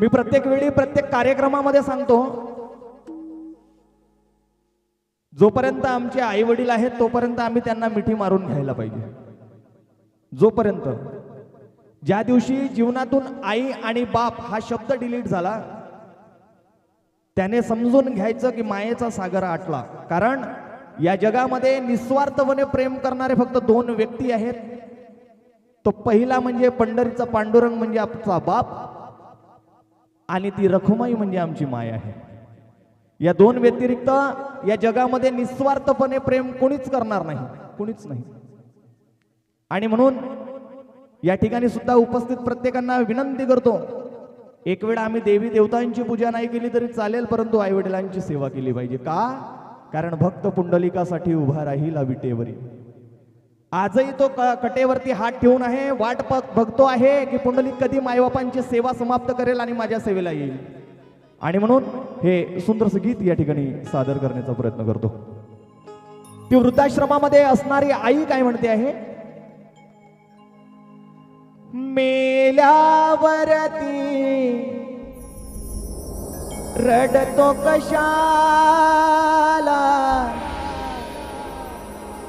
मी प्रत्येक वेळी प्रत्येक कार्यक्रमामध्ये सांगतो जोपर्यंत आमचे आई वडील आहेत तोपर्यंत आम्ही त्यांना मिठी मारून घ्यायला पाहिजे. जोपर्यंत. ज्या दिवशी जीवनातून आई आणि बाप हा शब्द डिलीट झाला त्याने समजून घ्यायचं की मायेचा सागर आटला. कारण या जगामध्ये निस्वार्थपणे प्रेम करणारे फक्त दोन व्यक्ती आहेत. तो पहिला म्हणजे पंढरीचा पांडुरंग म्हणजे आपचा बाप आणि ती रखुमाई म्हणजे आमची माय आहे. या दोन व्यतिरिक्त या जगामध्ये निस्वार्थपणे प्रेम कोणीच करणार नाही कोणीच नाही. आणि म्हणून या ठिकाणी सुद्धा उपस्थित प्रत्येकांना विनंती करतो एक वेळ आम्ही देवी देवतांची पूजा नाही केली तरी चालेल परंतु आई वडिलांची सेवा केली पाहिजे. का? कारण भक्त पुंडलिकासाठी उभा राहील विटेवरी आजही तो क- कटेवरती हात ठेवून आहे वाट बघतो आहे की पुंडलिक कधी मायबापांची सेवा समाप्त करेल आणि माझ्या सेवेला येईल. आणि म्हणून हे सुंदरसं गीत या ठिकाणी सादर करण्याचा प्रयत्न करतो. ती वृद्धाश्रमामध्ये असणारी आई काय म्हणते आहे? मेल्यावरती रडतो कशा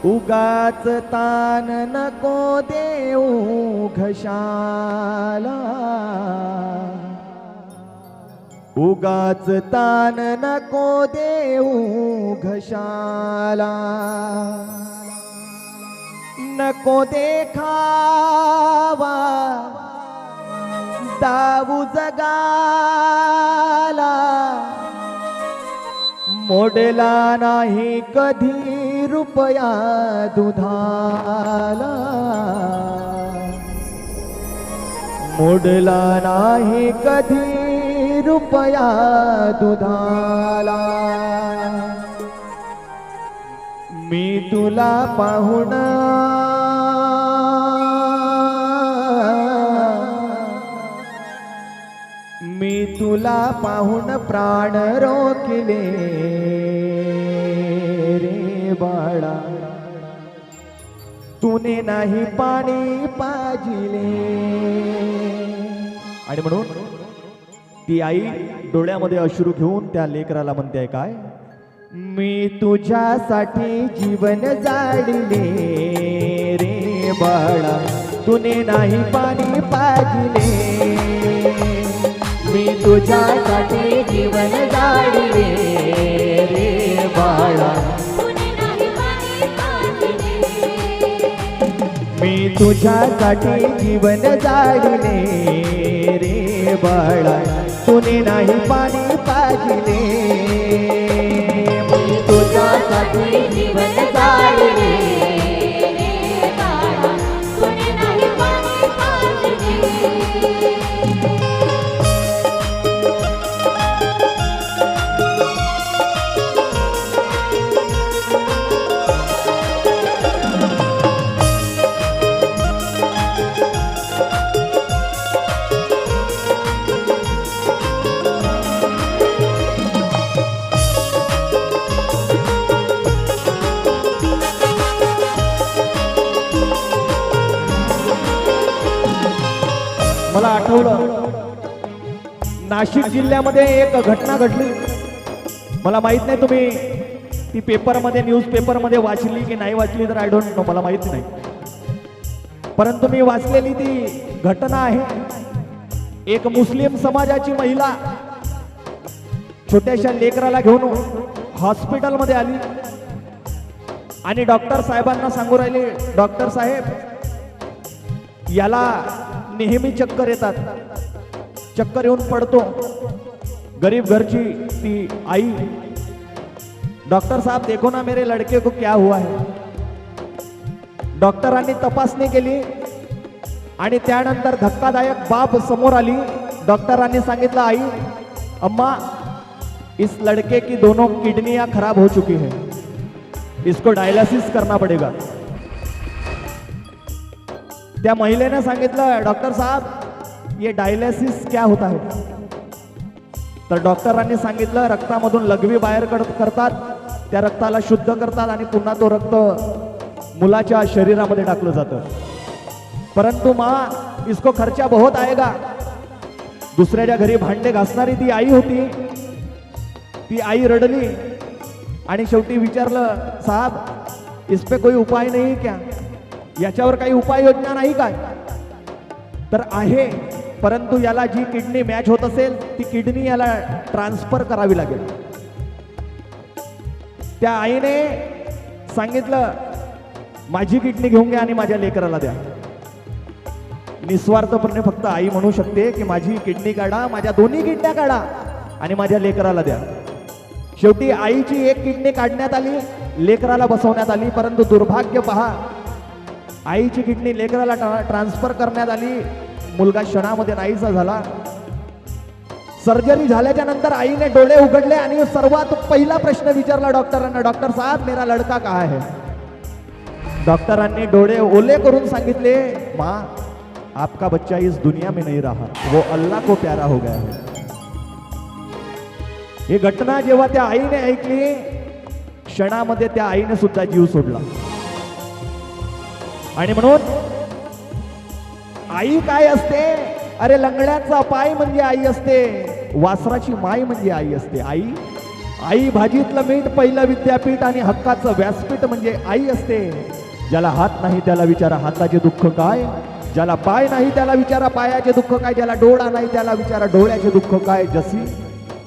उगाच तान नको देऊ घशाला. उगाच तान नको देऊ घशाला. नको देखावा. दाऊ जगाला. मोडला नाही कधी रुपया दुधाला. मोडला नाही कधी रुपया दुधाला. मी तुला पाहुणा. मी तुला पाहून प्राण रोखिले. बाळा. तुने नाही पाणी पाजिले. आणि म्हणून ती आई डोळ्यामध्ये अश्रू घेऊन त्या लेकराला म्हणते काय? मी तुझ्यासाठी जीवन जाडले रे बाळा. तुने नाही पाणी पाजिले. मी तुझ्यासाठी जीवन जाडले रे बाळा. तुझ्यासाठी जीवन जाडले रे बाळा. तुने नाही पाणी पाजिले. तुझ्यासाठी जीवन जाळले मला आठवलं. नाशिक जिल्ह्यामध्ये एक घटना घडली. मला माहीत नाही तुम्ही ती पेपरमध्ये न्यूज पेपरमध्ये वाचली की नाही वाचली तर आय डोंट नो मला माहीत नाही. परंतु मी वाचलेली ती घटना आहे. एक मुस्लिम समाजाची महिला छोट्याशा लेकराला घेऊन हॉस्पिटलमध्ये आली. आणि डॉक्टर साहेबांना सांगू राहिले डॉक्टर साहेब याला नेहमी चक्कर येतात. चक्कर येऊन पडतो. गरीब घरची ती आई डॉक्टर साहब देखो ना मेरे लड़के को क्या हुआ है. डॉक्टरांनी तपासणी केली आणि त्यानंतर धक्कादायक बाब समोर आली. डॉक्टरांनी सांगितलं आई अम्मा इस लड़के की दोनों किडनियां खराब हो चुकी है. इसको डायलिसिस करना पड़ेगा. त्या महिलेनं सांगितलं डॉक्टर साहेब ये डायलिसिस क्या होता है? तर डॉक्टरांनी सांगितलं रक्तामधून लघवी बाहेर करतात त्या रक्ताला शुद्ध करतात आणि पुन्हा तो रक्त मुलाच्या शरीरामध्ये टाकलं जातं. परंतु मा इसको खर्चा बहुत आएगा. दुसऱ्याच्या घरी भांडे घासणारी ती आई होती. ती आई रडली आणि शेवटी विचारलं साहब इस पे कोई उपाय नाही क्या? याच्यावर काही उपाययोजना नाही काय? तर आहे परंतु याला जी किडनी मॅच होत असेल ती किडनी याला ट्रान्सफर करावी लागेल. त्या आईने सांगितलं माझी किडनी घेऊन घ्या आणि माझ्या लेकराला द्या. निस्वार्थपणे फक्त आई म्हणू शकते की माझी किडनी काढा माझ्या दोन्ही किडन्या काढा आणि माझ्या लेकराला द्या. शेवटी आईची एक किडनी काढण्यात आली लेकराला बसवण्यात आली परंतु दुर्भाग्य पहा आईची किडनी लेकराला ट्रान्सफर करण्यात आली. मुलगा क्षणामध्ये नाहीसा झाला. सर्जरी झाल्याच्यानंतर आईने डोळे उघडले आणि सर्वात पहिला प्रश्न विचारला डॉक्टरांना. डॉक्टर साहब मेरा लड़का का आहे डॉक्टरांनी डोळे ओले करून सांगितले मा आपका बच्चा इस दुनिया में नहीं रहा. वो अल्लाह को प्यारा हो गया है. ही घटना जेव्हा त्या आईने ऐकली क्षणामध्ये त्या आईने सुद्धा जीव सोडला. आणि म्हणून आई काय असते? अरे लंगड्याचा पाय म्हणजे आई असते वासराची माय म्हणजे आई असते. आई आई भाजीतलं मीठ पहिलं विद्यापीठ आणि हक्काचं व्यासपीठ म्हणजे आई असते. ज्याला हात नाही त्याला विचारा हाताचे दुःख काय? ज्याला पाय नाही त्याला विचारा पायाचे दुःख काय? ज्याला डोळा नाही त्याला विचारा डोळ्याचे दुःख काय? जशी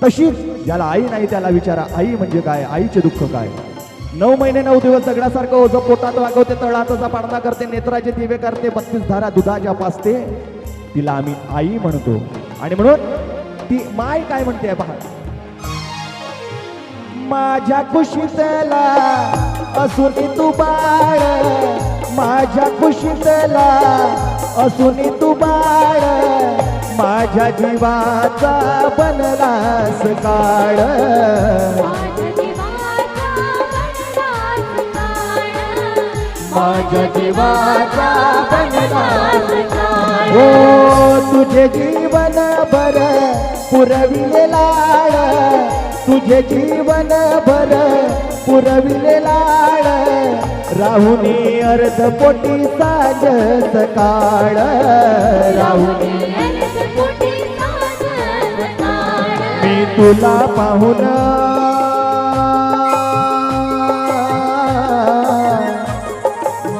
तशीच ज्याला आई नाही त्याला विचारा आई म्हणजे काय? आईचे दुःख काय? नऊ महिने नऊ दिवस दगडासारखं ओझं पोटात वागवते तळाचा पाडणा करते नेत्राचे दिवे करते बत्तीस धारा दुधाच्या पाचते. तिला आम्ही आई म्हणतो. आणि म्हणून ती माय काय म्हणते पहा. माझ्या खुशीतला असुनी तू बाळ. माझ्या खुशीतला असुनी तू बाळ. माझ्या जीवाचा बनलास काळ. माझ्या जीवाचा. हो तुझे जीवन भर पुरविले लाळ तुझे जीवन भर पुरविले लाळ राहुनी अर्ध पोटी साज सकाळ. राहुनी मी तुला पाहून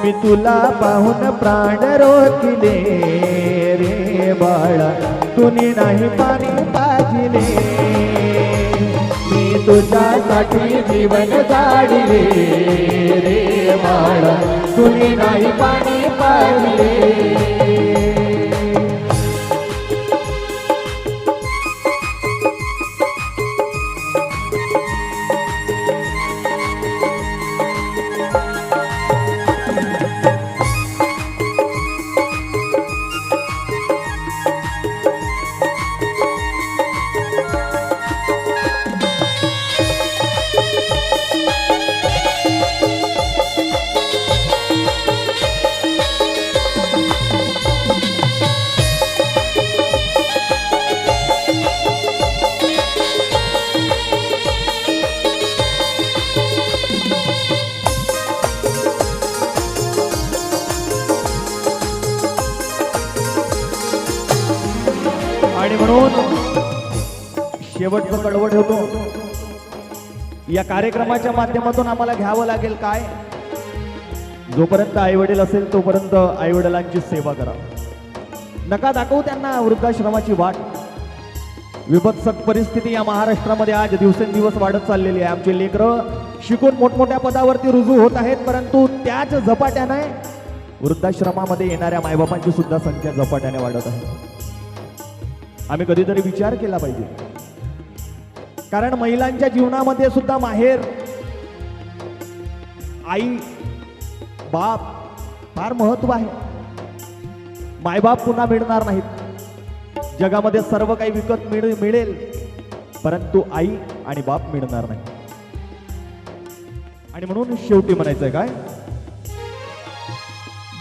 मी तुला पाहून प्राण रोखिले रे बाळा. तुने नाही पाणी पाजिले. मी तुझ्यासाठी जीवन जाडिले रे बाळा. तुने नाही पाणी पाजिले. आणि म्हणून शेवटचं कडवं ठेवतो या कार्यक्रमाच्या माध्यमातून आम्हाला घ्यावं लागेल काय? जोपर्यंत आई वडील असेल तोपर्यंत आई वडिलांची सेवा करा. नका दाखवू त्यांना वृद्धाश्रमाची वाट. विभत्सक परिस्थिती या महाराष्ट्रामध्ये आज दिवसेंदिवस वाढत चाललेली आहे. आमचे लेकरं शिकून मोठमोठ्या पदावरती रुजू होत आहेत परंतु त्याच झपाट्याने वृद्धाश्रमामध्ये येणाऱ्या मायबापांची सुद्धा संख्या झपाट्याने वाढत आहे. आम्ही कधीतरी विचार केला पाहिजे. कारण महिलांच्या जीवनामध्ये सुद्धा माहेर आई बाप फार महत्त्व आहे. मायबाप पुन्हा मिळणार नाहीत. जगामध्ये सर्व काही विकत मिळ मिळेल. परंतु आई आणि बाप मिळणार नाही. आणि म्हणून शेवटी म्हणायचंय काय?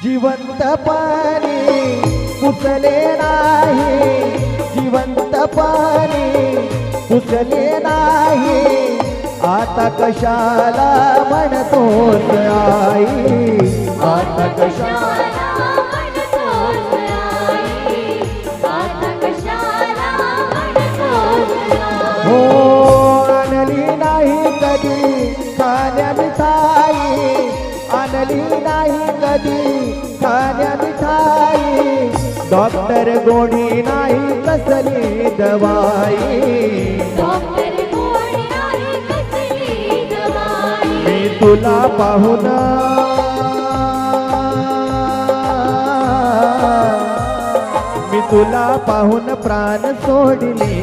जिवंत पाणी पुसले नाही. जिवंत पाणी पुसले नाही. आता कशाला म्हणतोस आई? आता कशाला आता कशाला दवाई मी तुला पाहून मी तुला पाहून प्राण सोडले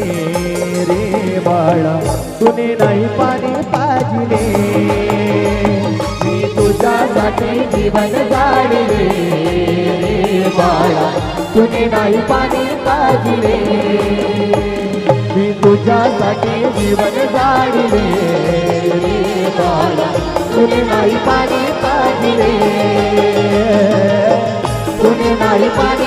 रे बाळा. तुने नाही पाणी पाजले. मी तुझ्यासाठी जीवन जाडले रे बाळा. तुने नाही पाणी पाजले. तुझ्यासाठी जीवन जाडले रे तुने नाही पाणी पाहिले तुने नाही पाणी